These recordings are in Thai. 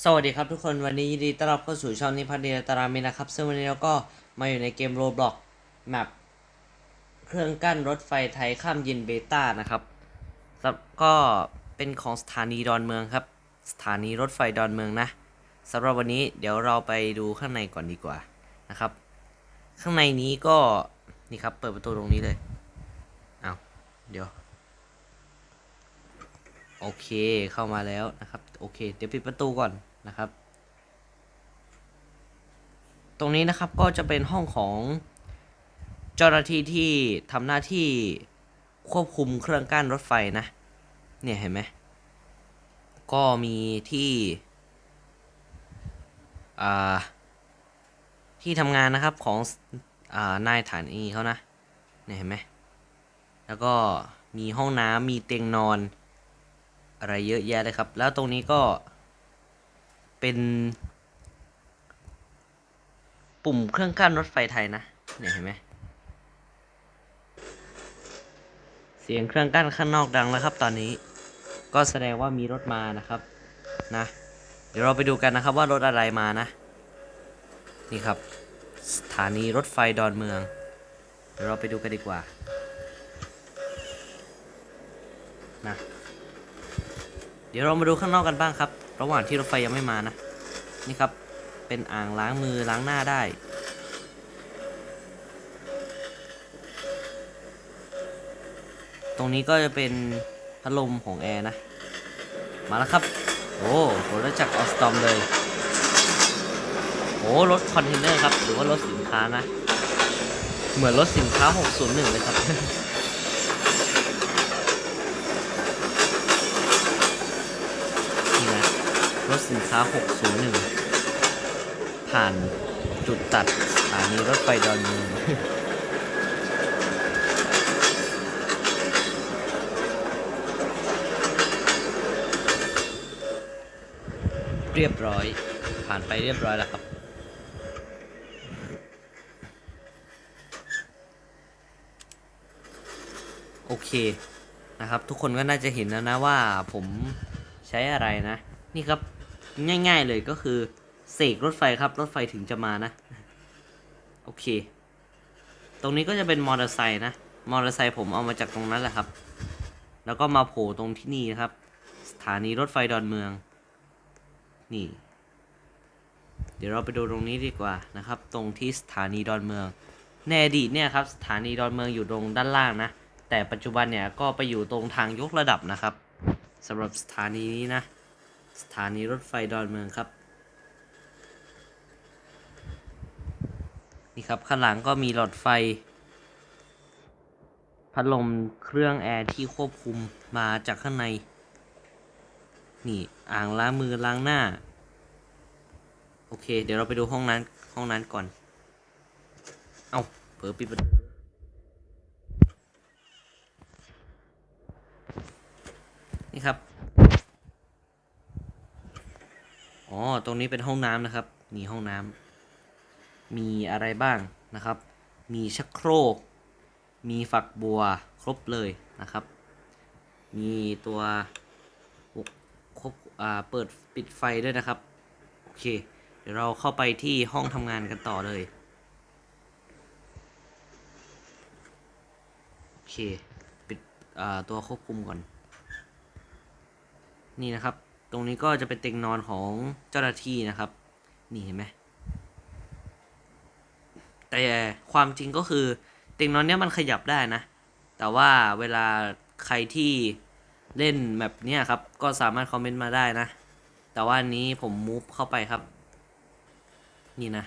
สวัสดีครับทุกคนวันนี้ยินดีต้อนรับเข้าสู่ช่องนิพัฒน์เดียตารามินะครับ ซึ่งวันนี้เราก็มาอยู่ในเกมโรบล็อกแมปเครื่องกั้นรถไฟไทยข้ามยินเบต้านะครับแล้วก็เป็นของสถานีดอนเมืองครับ สถานีรถไฟดอนเมืองนะสำหรับวันนี้เดี๋ยวเราไปดูข้างในก่อนดีกว่านะครับ ข้างในนี้ก็นี่ครับเปิดประตูตรงนี้เลยเอาเดี๋ยว โอเคเข้ามาแล้วนะครับ โอเค เดี๋ยวปิดประตูก่อนนะครับ ตรงนี้นะครับก็จะเป็นห้องของเจ้าหน้าที่ที่ทำหน้าที่ควบคุมเครื่องกั้นรถไฟนะ เนี่ยเห็นไหมก็มีที่ที่ทำงานนะครับของอนายฐานีเขานะ เนี่ยเห็นไหม แล้วก็มีห้องน้ำมีเตียงนอน อะไรเยอะแยะเลยครับ แล้วตรงนี้ก็เป็น ปุ่มเครื่องกั้นรถไฟไทยนะเนี่ยเห็นไหมเสียงเครื่องกั้นข้างนอกดังแล้วครับ ตอนนี้ ก็แสดงว่ามีรถมานะครับนะ เดี๋ยวเราไปดูกันนะครับว่ารถอะไรมานะ นี่ครับ สถานีรถไฟดอนเมือง เดี๋ยวเราไปดูกันดีกว่านะ เดี๋ยวเรามาดูข้างนอกกันบ้างครับ ระหว่างที่รถไฟยังไม่มานะ นี่ครับ เป็นอ่างล้างมือล้างหน้าได้ ตรงนี้ก็จะเป็นพัดลมของแอร์นะ มาแล้วครับ โอ้โหรถจากออสตอมเลยโอ้รถคอนเทนเนอร์ครับ หรือว่ารถสินค้านะ เหมือนรถสินค้า 601 เลยครับ นี่นะ รถสินค้า 601 ผ่านจุดตัดสถานีรถไฟดอนเมืองเรียบร้อย ผ่านไปเรียบร้อยแล้วครับโอเคนะครับ ทุกคนก็น่าจะเห็นแล้วนะว่าผมใช้อะไรนะ นี่ครับ ง่าย ๆเลยก็คือเสกรถไฟครับ รถไฟถึงจะมานะ โอเค ตรงนี้ก็จะเป็นมอเตอร์ไซค์นะ มอเตอร์ไซค์ผมเอามาจากตรงนั้นแหละครับ แล้วก็มาโผล่ตรงที่นี่นะครับ สถานีรถไฟดอนเมือง นี่ เดี๋ยวเราไปดูตรงนี้ดีกว่านะครับ ตรงที่สถานีดอนเมือง ในอดีตเนี่ยครับ สถานีดอนเมืองอยู่ตรงด้านล่างนะ แต่ปัจจุบันเนี่ยก็ไปอยู่ตรงทางยกระดับนะครับสำหรับสถานีนี้นะ สถานีรถไฟดอนเมืองครับ นี่ครับข้างหลังก็มีหลอดไฟ พัดลมเครื่องแอร์ที่ควบคุมมาจากข้างใน นี่อ่างล้างมือล้างหน้า โอเค เดี๋ยวเราไปดูห้องนั้นห้องนั้นก่อน เอาเผอปิดประตูนี่ครับ อ๋อ ตรงนี้เป็นห้องน้ำนะครับนี่ห้องน้ำ มีอะไรบ้างนะครับ มีชักโครก มีฝักบัวครบเลยนะครับ มีตัวครบอ่าเปิดปิดไฟด้วยนะครับ โอเค เดี๋ยวเราเข้าไปที่ห้องทำงานกันต่อเลย โอเค ปิดอ่าตัวควบคุมก่อน นี่นะครับ ตรงนี้ก็จะเป็นเตียงนอนของเจ้าหน้าที่นะครับ นี่เห็นไหมแต่ความจริงก็คือเตียงนอนเนี้ยมันขยับได้นะ แต่ว่าเวลาใครที่เล่นแบบเนี้ยครับ ก็สามารถคอมเมนต์มาได้นะ แต่ว่านี้ผมมูฟเข้าไปครับ นี่นะ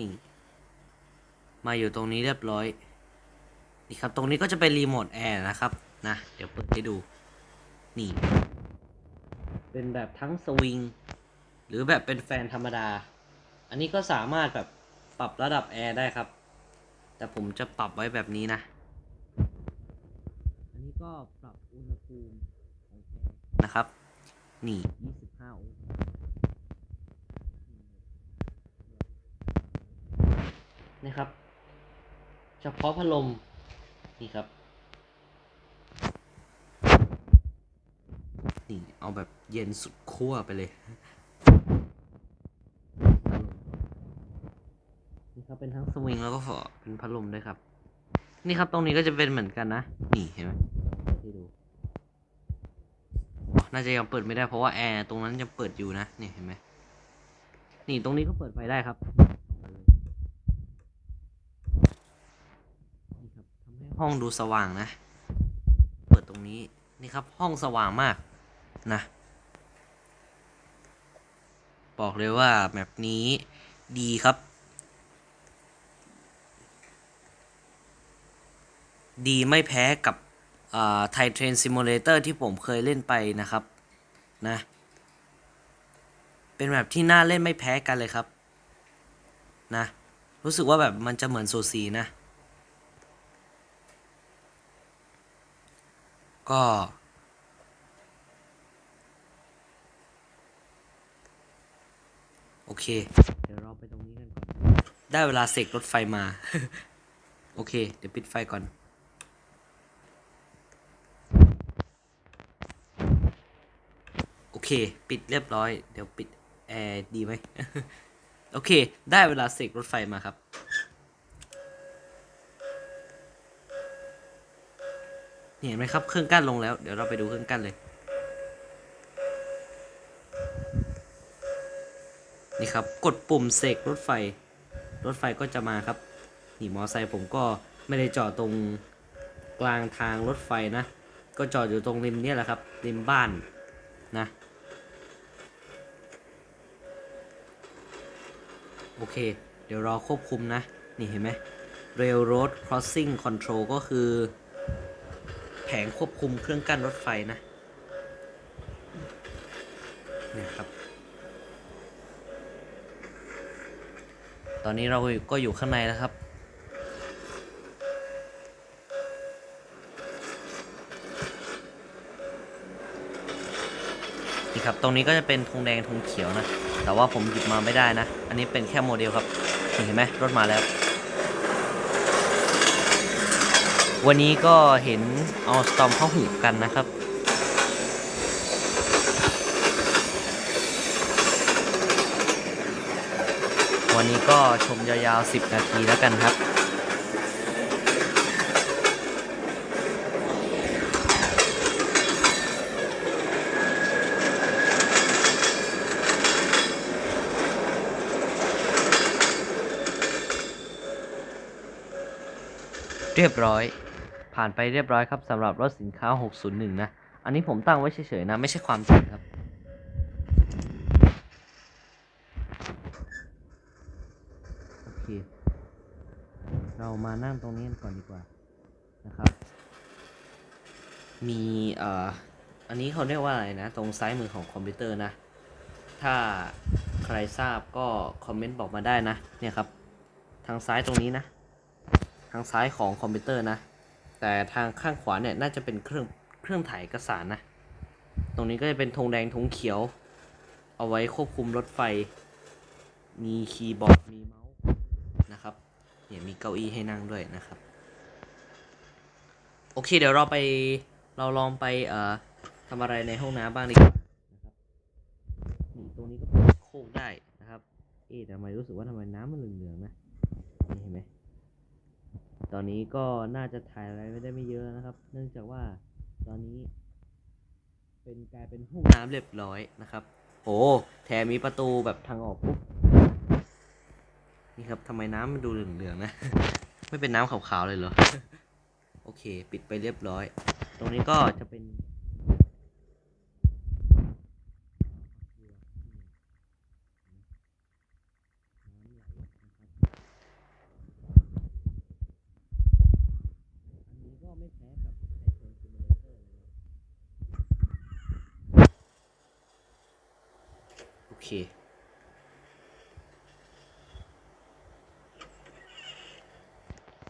นี่ มาอยู่ตรงนี้เรียบร้อย นี่ครับ ตรงนี้ก็จะเป็นรีโมทแอร์นะครับ นะ เดี๋ยวเปิดให้ดู นี่ เป็นแบบทั้งสวิง หรือแบบเป็นแฟนธรรมดา อันนี้ก็สามารถแบบปรับระดับแอร์ได้ครับ แต่ผมจะปรับไว้แบบนี้นะ อันนี้ก็ปรับอุณหภูมิของแอร์นะครับ นี่ 25องศานะครับ เฉพาะพัดลม นี่ครับ นี่ เอาแบบเย็นสุดขั้วไปเลยนี่ครับเป็นทั้งสวิงแล้วก็เป็นพัดลมด้วยครับ นี่ครับตรงนี้ก็จะเป็นเหมือนกันนะ นี่เห็นไหมให้ดูน่าจะยังเปิดไม่ได้เพราะว่าแอร์ตรงนั้นยังเปิดอยู่นะนี่เห็นไหมนี่ตรงนี้ก็เปิดไฟได้ครับนี่ครับทำให้ห้องดูสว่างนะ เปิดตรงนี้นี่ครับห้องสว่างมาก นะ บอกเลยว่าแบบนี้ดีครับ ดีไม่แพ้กับไทยเทรนซิมูเลเตอร์ที่ผมเคยเล่นไปนะครับนะ เป็นแบบที่น่าเล่นไม่แพ้กันเลยครับนะ รู้สึกว่าแบบมันจะเหมือนสูสีนะ ก็ โอเค เดี๋ยวเราไปตรงนี้กันก่อน ได้เวลาเสกรถไฟมา โอเค เดี๋ยวปิดไฟก่อน โอเค ปิดเรียบร้อย เดี๋ยวปิดแอร์ดีไหม โอเค ได้เวลาเสกรถไฟมาครับเห็นไหมครับ เครื่องกั้นลงแล้ว เดี๋ยวเราไปดูเครื่องกั้นเลย นี่ครับกดปุ่มเสกรถไฟ รถไฟก็จะมาครับ นี่มอไซค์ผมก็ไม่ได้จอดตรงกลางทางรถไฟนะ ก็จอดอยู่ตรงริมเนี่ยแหละครับ ริมบ้านนะ โอเค เดี๋ยวรอควบคุมนะ นี่เห็นไหม Railroad Crossing Control ก็คือ แผงควบคุมเครื่องกั้นรถไฟนะ เนี่ยครับ ตอนนี้เราก็อยู่ข้างในแล้วครับนี่ครับ ตรงนี้ก็จะเป็นธงแดงธงเขียวนะ แต่ว่าผมหยิบมาไม่ได้นะ อันนี้เป็นแค่โมเดลครับนี่เห็นไหมรถมาแล้ว วันนี้ก็เห็นเอาสตอมเข้าหูกันนะครับ วันนี้ก็ชมยาวๆ 10 นาทีแล้วกันครับ เรียบร้อย ผ่านไปเรียบร้อยครับสำหรับรถสินค้า 601 นะ อันนี้ผมตั้งไว้เฉยๆนะ ไม่ใช่ความจริงครับ โอเค เรา มานั่งตรงนี้ก่อนดีกว่านะครับ มีเอ่ออันนี้เขาเรียกว่าอะไรนะ ตรงซ้ายมือของคอมพิวเตอร์นะ ถ้าใครทราบก็คอมเมนต์บอกมาได้นะ เนี่ยครับ ทางซ้ายตรงนี้นะ ทางซ้ายของคอมพิวเตอร์นะ แต่ทางข้างขวาเนี่ยน่าจะเป็นเครื่องเครื่องถ่ายเอกสารนะ ตรงนี้ก็จะเป็นธงแดงธงเขียว เอาไว้ควบคุมรถไฟ มีคีย์บอร์ด มีเมาส์ เนี่ยมีเก้าอี้ให้นั่งด้วยนะครับ โอเคเดี๋ยวเราไปเราลองไปเอ่อทำอะไรในห้องน้ำบ้างดีกว่านะครับนี่ตรงนี้ก็เปิดโคกได้นะครับ เอ๊ะทำไมรู้สึกว่าทำไมน้ำมันเหลืองๆนะนี่เห็นไหมตอนนี้ก็น่าจะถ่ายอะไรไม่ได้ไม่เยอะนะครับ เนื่องจากว่าตอนนี้ เป็นกลายเป็นห้องน้ำเรียบร้อยนะครับ โอ้แถมมีประตูแบบทางออกปุ๊บ นี่ครับทำไมน้ำมันดูเหลืองๆนะ ไม่เป็นน้ำขาวๆเลยเหรอ โอเค ปิดไปเรียบร้อย ตรงนี้ก็จะเป็นโอันนี้ก็ไม่แพ้กับไทเทนซิมูเลเตอร์เลยนะโอเค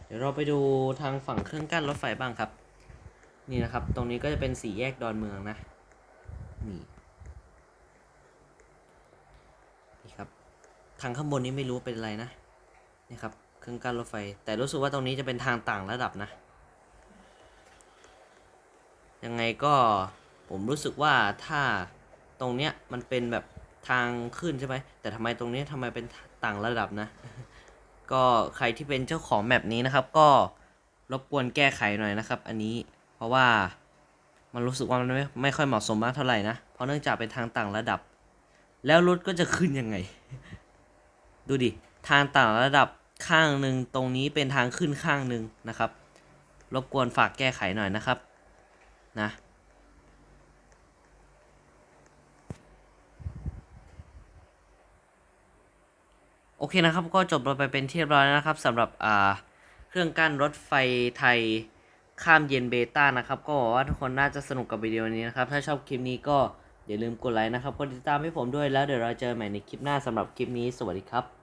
เดี๋ยวเราไปดูทางฝั่งเครื่องกั้นรถไฟบ้างครับ นี่นะครับ ตรงนี้ก็จะเป็นสี่แยกดอนเมืองนะ นี่นี่ครับ ทางข้างบนนี้ไม่รู้เป็นอะไรนะ นี่ครับ เครื่องกั้นรถไฟ แต่รู้สึกว่าตรงนี้จะเป็นทางต่างระดับนะ ยังไงก็ผมรู้สึกว่าถ้าตรงเนี้ยมันเป็นแบบทางขึ้นใช่ไหมแต่ทำไมตรงนี้ยทำไมเป็นต่างระดับนะ ก็ใครที่เป็นเจ้าของแมปนี้นะครับ ก็รบกวนแก้ไขหน่อยนะครับ อันนี้เพราะว่ามันรู้สึกว่ามันไม่ไม่ค่อยเหมาะสมมากเท่าไหร่นะ เพราะเนื่องจากเป็นทางต่างระดับ แล้วรถก็จะขึ้นยังไง ดูดิ ทางต่างระดับข้างหนึ่งตรงนี้เป็นทางขึ้นข้างหนึ่งนะครับ รบกวนฝากแก้ไขหน่อยนะครับ นะ โอเคนะครับก็จบเราไปเป็นที่เรียบร้อยแล้วนะครับสำหรับอ่าเครื่องกั้นรถไฟไทยข้ามเย็นเบต้านะครับ ก็หวังว่าทุกคนน่าจะสนุกกับวิดีโอนี้นะครับ ถ้าชอบคลิปนี้ก็อย่าลืมกดไลค์นะครับกดติดตามให้ผมด้วยแล้วเดี๋ยวเราเจอกันใหม่ในคลิปหน้าสำหรับคลิปนี้สวัสดีครับ